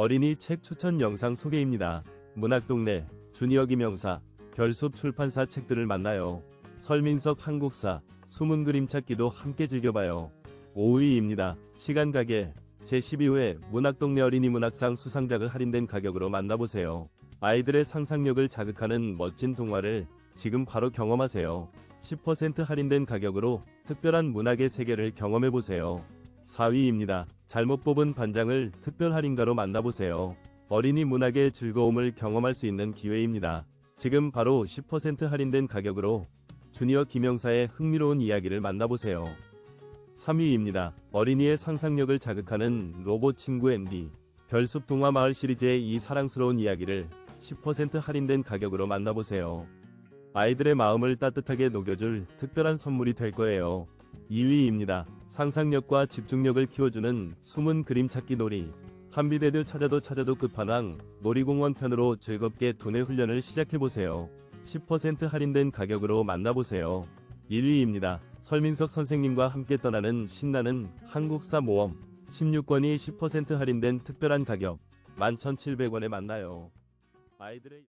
어린이 책 추천 영상 소개입니다. 문학동네, 주니어 김영사, 별숲 출판사 책들을 만나요. 설민석 한국사, 숨은 그림 찾기도 함께 즐겨봐요. 5위입니다. 시간 가게, 제12회 문학동네 어린이 문학상 수상작을 할인된 가격으로 만나보세요. 아이들의 상상력을 자극하는 멋진 동화를 지금 바로 경험하세요. 10% 할인된 가격으로 특별한 문학의 세계를 경험해보세요. 4위입니다. 잘못 뽑은 반장을 특별 할인가로 만나보세요. 어린이 문학의 즐거움을 경험할 수 있는 기회입니다. 지금 바로 10% 할인된 가격으로 주니어 김영사의 흥미로운 이야기를 만나보세요. 3위입니다. 어린이의 상상력을 자극하는 로봇 친구 앤디. 별숲 동화 마을 시리즈의 이 사랑스러운 이야기를 10% 할인된 가격으로 만나보세요. 아이들의 마음을 따뜻하게 녹여줄 특별한 선물이 될 거예요. 2위입니다. 상상력과 집중력을 키워주는 숨은 그림 찾기 놀이. 한비대교 찾아도 찾아도 끝판왕 놀이공원 편으로 즐겁게 두뇌 훈련을 시작해보세요. 10% 할인된 가격으로 만나보세요. 1위입니다. 설민석 선생님과 함께 떠나는 신나는 한국사 모험 16권이 10% 할인된 특별한 가격 11,700원에 만나요. 아이들의